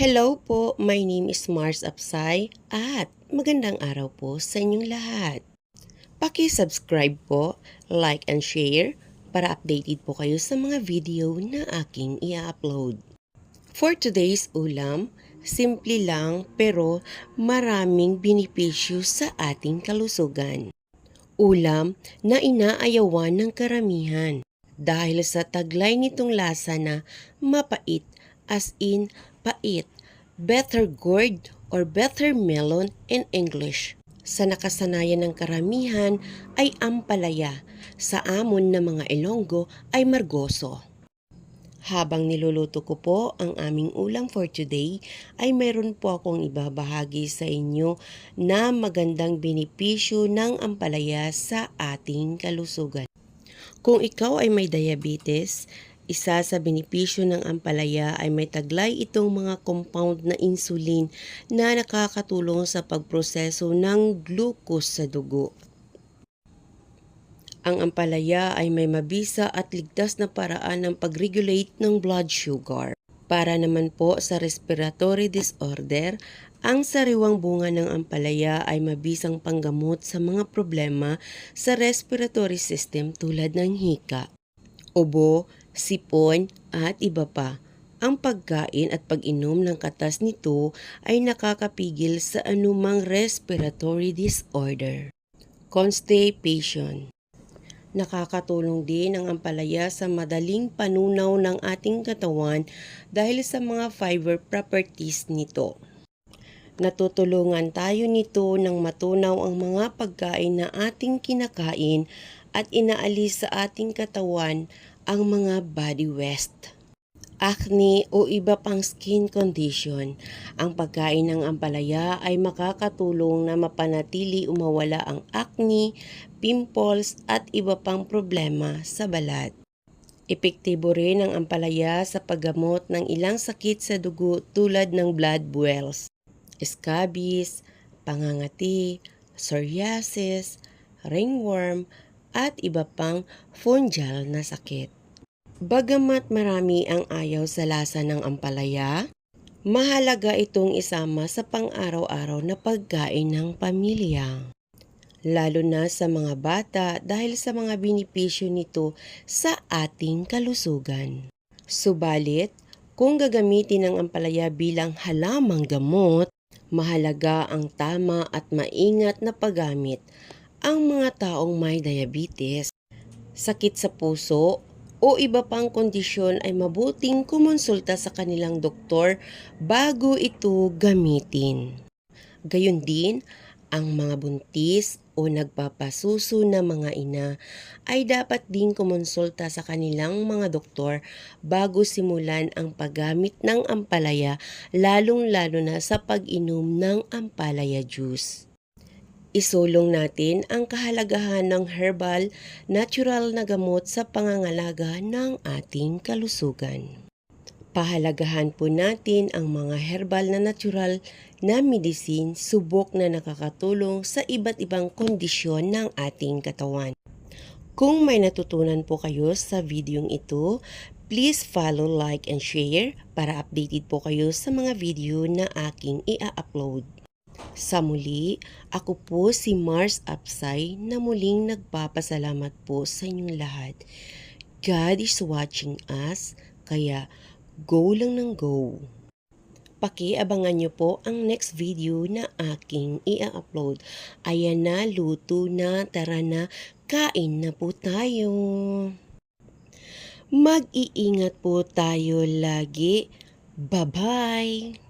Hello po, my name is Mars Apsay at magandang araw po sa inyong lahat. Paki-subscribe po, like and share para updated po kayo sa mga video na aking i-upload. For today's ulam, simple lang pero maraming benepisyo sa ating kalusugan. Ulam na inaayawan ng karamihan dahil sa taglay nitong lasa na mapait as in pait, better gourd or better melon in English. Sa nakasanayan ng karamihan ay ampalaya, sa amon na mga Ilonggo ay margoso. Habang niluluto ko po ang aming ulam for today, ay mayroon po akong ibabahagi sa inyo na magandang benepisyo ng ampalaya sa ating kalusugan. Kung ikaw ay may diabetes, isa sa benepisyo ng ampalaya ay may taglay itong mga compound na insulin na nakakatulong sa pagproseso ng glucose sa dugo. Ang ampalaya ay may mabisa at ligtas na paraan ng pag-regulate ng blood sugar. Para naman po sa respiratory disorder, ang sariwang bunga ng ampalaya ay mabisang panggamot sa mga problema sa respiratory system tulad ng hika, ubo, sipon at iba pa. Ang pagkain at pag-inom ng katas nito ay nakakapigil sa anumang respiratory disorder. Constipation Nakakatulong din ang ampalaya sa madaling panunaw ng ating katawan dahil sa mga fiber properties nito. Natutulungan tayo nito ng matunaw ang mga pagkain na ating kinakain at inaalis sa ating katawan ang mga body waste acne o iba pang skin condition. Ang pagkain ng ampalaya ay makakatulong na mapanatili umawala ang acne, pimples at iba pang problema sa balat. Epektibo rin ang ampalaya sa paggamot ng ilang sakit sa dugo tulad ng blood boils, scabies, pangangati, psoriasis, ringworm, at iba pang fungal na sakit. Bagamat marami ang ayaw sa lasa ng ampalaya, mahalaga itong isama sa pang-araw-araw na pagkain ng pamilya. Lalo na sa mga bata dahil sa mga benepisyo nito sa ating kalusugan. Subalit, kung gagamitin ang ampalaya bilang halamang gamot, mahalaga ang tama at maingat na paggamit ang mga taong may diabetes, sakit sa puso o iba pang kondisyon ay mabuting kumonsulta sa kanilang doktor bago ito gamitin. Gayon din, ang mga buntis o nagpapasuso na mga ina ay dapat din kumonsulta sa kanilang mga doktor bago simulan ang paggamit ng ampalaya lalong-lalo na sa pag-inom ng ampalaya juice. Isulong natin ang kahalagahan ng herbal, natural na gamot sa pangangalaga ng ating kalusugan. Pahalagahan po natin ang mga herbal na natural na medicine subok na nakakatulong sa iba't ibang kondisyon ng ating katawan. Kung may natutunan po kayo sa videong ito, please follow, like, and share para updated po kayo sa mga video na aking i-upload. Sa muli, ako po si Mars Apsay na muling nagpapasalamat po sa inyong lahat. God is watching us, kaya go lang ng go. Pakiabangan nyo po ang next video na aking i-upload. Ayan na, luto na, tara na, kain na po tayo. Mag-iingat po tayo lagi. Bye-bye!